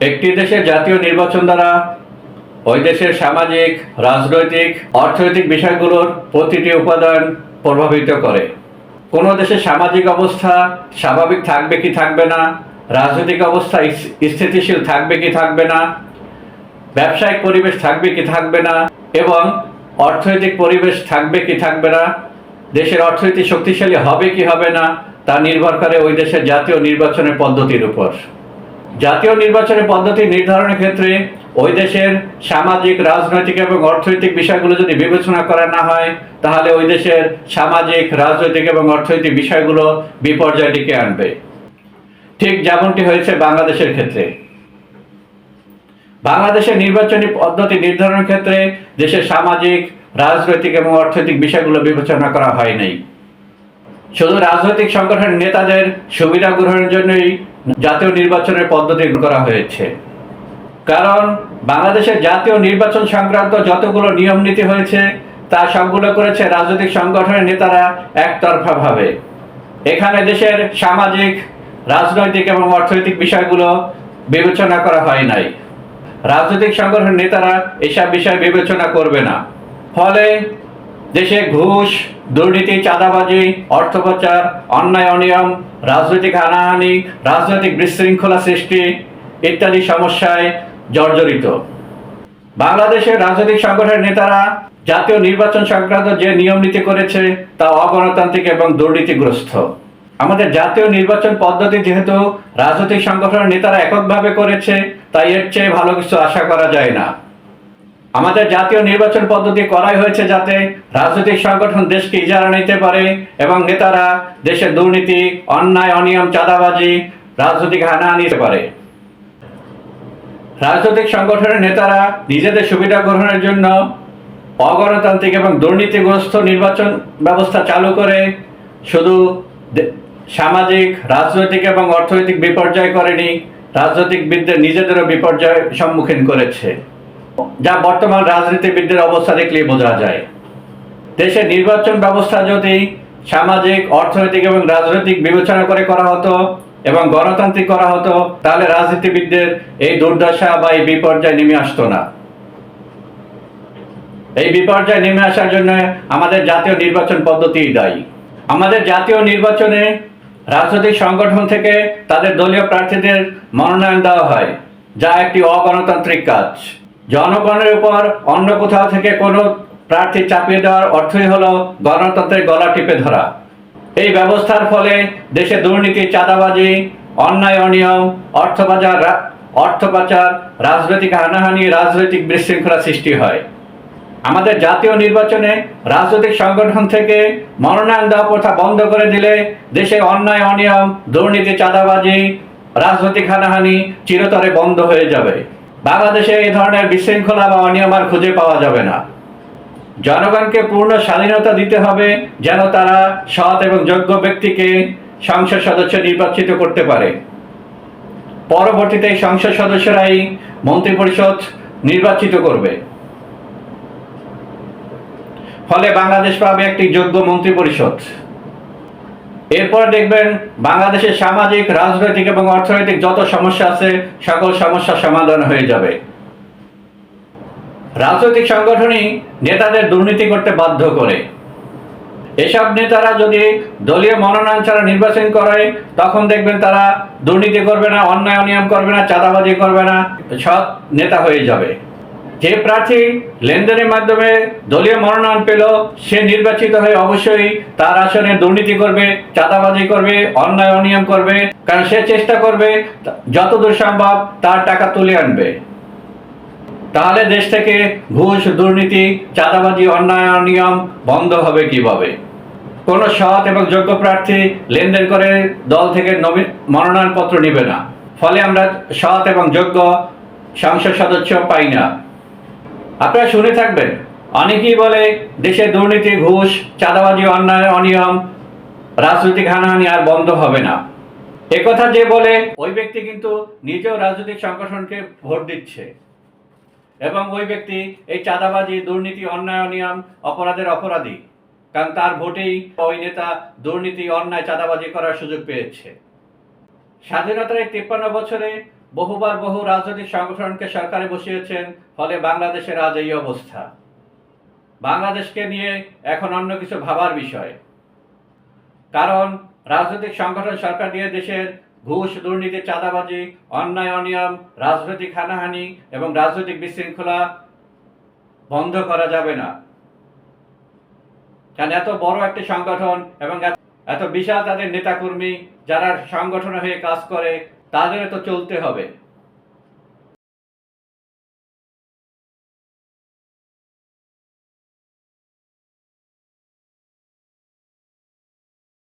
একটি দেশের জাতীয় নির্বাচন দ্বারা, ওই দেশের সামাজিক, রাজনৈতিক, অর্থনৈতিক বিষয়গুলোর প্রতিটি উপাদান প্রভাবিত করে। কোনো দেশের সামাজিক অবস্থা স্বাভাবিক থাকবে কি থাকবে না, রাজনৈতিক অবস্থা স্থিতিশীল থাকবে কি থাকবে না, ব্যবসায়িক পরিবেশ থাকবে কি থাকবে না এবং অর্থনৈতিক পরিবেশ থাকবে কি থাকবে না, দেশের অর্থনীতি শক্তিশালী হবে কি হবে না, তা নির্ভর করে ওই দেশের জাতীয় নির্বাচনের পদ্ধতির উপর। জাতীয় নির্বাচনের পদ্ধতি নির্ধারণের ক্ষেত্রে ওই দেশের সামাজিক, রাজনৈতিক এবং অর্থনৈতিক বিষয়গুলো যদি বিবেচনা করা না হয়, তাহলে ওই দেশের সামাজিক, রাজনৈতিক এবং অর্থনৈতিক বিষয়গুলো বিপর্যয় ডেকে আনবে। ঠিক যেমনটি হয়েছে বাংলাদেশের ক্ষেত্রে। বাংলাদেশের নির্বাচনী পদ্ধতি নির্ধারণের ক্ষেত্রে দেশের সামাজিক, রাজনৈতিক এবং অর্থনৈতিক বিষয়গুলো বিবেচনা করা হয় নাই। শুধু রাজনৈতিক সংগঠনের নেতাদের সুবিধা গ্রহণের জন্যই জাতীয় নির্বাচনের পদ্ধতি করা হয়েছে। কারণ বাংলাদেশের জাতীয় নির্বাচন সংক্রান্ত যতগুলো নিয়ম নীতি হয়েছে, তা সবগুলো করেছে রাজনৈতিক সংগঠনের নেতারা একতরফাভাবে। এখানে দেশের সামাজিক, রাজনৈতিক এবং অর্থনৈতিক বিষয়গুলো বিবেচনা করা হয় নাই। রাজনৈতিক সংগঠনের নেতারা এসব বিষয় বিবেচনা করবে না। ফলে দেশে ঘুষ, দুর্নীতি, চাঁদাবাজি, অর্থ পাচার অন্যায়, অনিয়ম, রাজনৈতিক হানাহানি, রাজনৈতিক বিশৃঙ্খলা সৃষ্টি ইত্যাদি সমস্যায় জর্জরিত। বাংলাদেশের রাজনৈতিক সংগঠনের নেতারা জাতীয় নির্বাচন সংক্রান্ত যে নিয়ম নীতি করেছে তা অগণতান্ত্রিক এবং দুর্নীতিগ্রস্ত। আমাদের জাতীয় নির্বাচন পদ্ধতি যেহেতু রাজনৈতিক সংগঠনের নেতারা এককভাবে করেছে, তাই এর চেয়ে ভালো কিছু আশা করা যায় না। আমাদের জাতীয় নির্বাচন পদ্ধতি করাই হয়েছে যাতে রাজনৈতিক সংগঠন দেশকে ইজারা নিতে পারে এবং নেতারা দেশের দুর্নীতি, অন্যায়, অনিয়ম, চাঁদাবাজি, রাজনৈতিক হানা নিতে পারে। রাজনৈতিক সংগঠনের নেতারা নিজেদের সুবিধা গ্রহণের জন্য অগণতান্ত্রিক এবং দুর্নীতিগ্রস্ত নির্বাচন ব্যবস্থা চালু করে শুধু সামাজিক, রাজনৈতিক এবং অর্থনৈতিক বিপর্যয় করেনি রাজনৈতিকবিদদের নিজেদেরও বিপর্যয় সম্মুখীন করেছে। যা বর্তমান রাজনীতিবিদদের অবস্থা দেখলেই বোঝা যায়। দেশের নির্বাচন ব্যবস্থা যদি সামাজিক, অর্থনৈতিক এবং রাজনৈতিক বিবেচনা করে করা হতো এবং গণতান্ত্রিক করা হতো, তাহলে রাজনীতিবিদদের এই দুর্দশা বা এই বিপর্যয় নেমে আসতো না। এই বিপর্যয় নেমে আসার জন্য আমাদের জাতীয় নির্বাচন পদ্ধতিই দায়ী। আমাদের জাতীয় নির্বাচনে রাজনৈতিক সংগঠন থেকে তাদের দলীয় প্রার্থীদের মনোনয়ন দেওয়া হয়, যা একটি অগণতান্ত্রিক কাজ। জনগণের উপর অন্য কোথাও থেকে কোনো প্রার্থী চাপিয়ে দেওয়ার অর্থই হলো গণতন্ত্রের গলা টিপে ধরা। এই ব্যবস্থার ফলে দেশে দুর্নীতি, চাঁদাবাজি, অন্যায়, অনিয়ম, অর্থ পাচার অর্থ পাচার, রাজনৈতিক হানাহানি, রাজনৈতিক বিশৃঙ্খলা সৃষ্টি হয়। আমাদের জাতীয় নির্বাচনে রাজনৈতিক সংগঠন থেকে মনোনয়ন দেওয়া প্রথা বন্ধ করে দিলে দেশে অন্যায়, অনিয়ম, দুর্নীতি, চাঁদাবাজি, রাজনৈতিক হানাহানি চিরতরে বন্ধ হয়ে যাবে। বাংলাদেশে এই ধরনের বিশৃঙ্খলা বা অনিয়ম আর খুঁজে পাওয়া যাবে না। জনগণকে পূর্ণ স্বাধীনতা দিতে হবে যেন তারা সৎ এবং যোগ্য ব্যক্তিকে সংসদ সদস্য নির্বাচিত করতে পারে। পরবর্তীতে সংসদ সদস্যরাই মন্ত্রিপরিষদ নির্বাচিত করবে। ফলে বাংলাদেশ পাবে একটি যোগ্য মন্ত্রিপরিষদ। এরপর দেখবেন বাংলাদেশের সামাজিক, রাজনৈতিক এবং অর্থনৈতিক যত সমস্যা আছে, সকল সমস্যার সমাধান হয়ে যাবে। রাজনৈতিক সংগঠনই নেতাদের দুর্নীতি করতে বাধ্য করে। এসব নেতারা যদি দলীয় মনোনয়ন ছাড়া নির্বাচন করে তখন দেখবেন তারা দুর্নীতি করবে না, অন্যায় অনিয়ম করবে না, চাঁদাবাজি করবে না, সৎ নেতা হয়ে যাবে। যে প্রার্থী লেনদেনের মাধ্যমে দলীয় মনোনয়ন পেল, সে নির্বাচিত হয়ে অবশ্যই তার আসনে দুর্নীতি করবে, চাঁদাবাজি করবে, অন্যায় অনিয়ম করবে, কারণ সে চেষ্টা করবে যতদূর সম্ভব তার টাকা তুলে আনবে। তাহলে দেশ থেকে ঘুষ, দুর্নীতি, চাঁদাবাজি, অন্যায়, অনিয়ম বন্ধ হবে কীভাবে? কোন সৎ এবং যোগ্য প্রার্থী লেনদেন করে দল থেকে মনোনয়নপত্র নিবে না। ফলে আমরা সৎ এবং যোগ্য সংসদ সদস্য পাই না। আপনারা শুনে থাকবেন। অনেকেই বলে দেশে দুর্নীতি, ঘুষ, চাঁদাবাজি, অন্যায়, অনিয়ম, রাজনৈতিক হানাহানি আর বন্ধ হবে না। একথা যে বলে, ওই ব্যক্তি কিন্তু নিজেও রাজনৈতিক সংগঠনকে ভোট দিচ্ছে। এবং ওই ব্যক্তি এই চাঁদাবাজি, দুর্নীতি, অন্যায়, অনিয়ম, অপরাধের অপরাধী। কারণ তার ভোটেই ওই নেতা দুর্নীতি, অন্যায়, চাঁদাবাজি করার সুযোগ পেয়েছে। স্বাধীনতার এই তিপ্পান্ন বছরে বহুবার বহু রাজনৈতিক সংগঠনকে সরকারে বসিয়েছেন, ফলে বাংলাদেশের আজ এই অবস্থা। বাংলাদেশকে নিয়ে এখন অন্য কিছু ভাবার বিষয়। কারণ রাজনৈতিক সংগঠন সরকার দিয়ে দেশের ঘুষ, দুর্নীতি, চাঁদাবাজি, অন্যায়, অনিয়ম, রাজনৈতিক হানাহানি এবং রাজনৈতিক বিশৃঙ্খলা বন্ধ করা যাবে না। কারণ এত বড় একটি সংগঠন এবং এত বিশাল তাদের নেতাকর্মী যারা সংগঠন হয়ে কাজ করে তাদের তো চলতে হবে।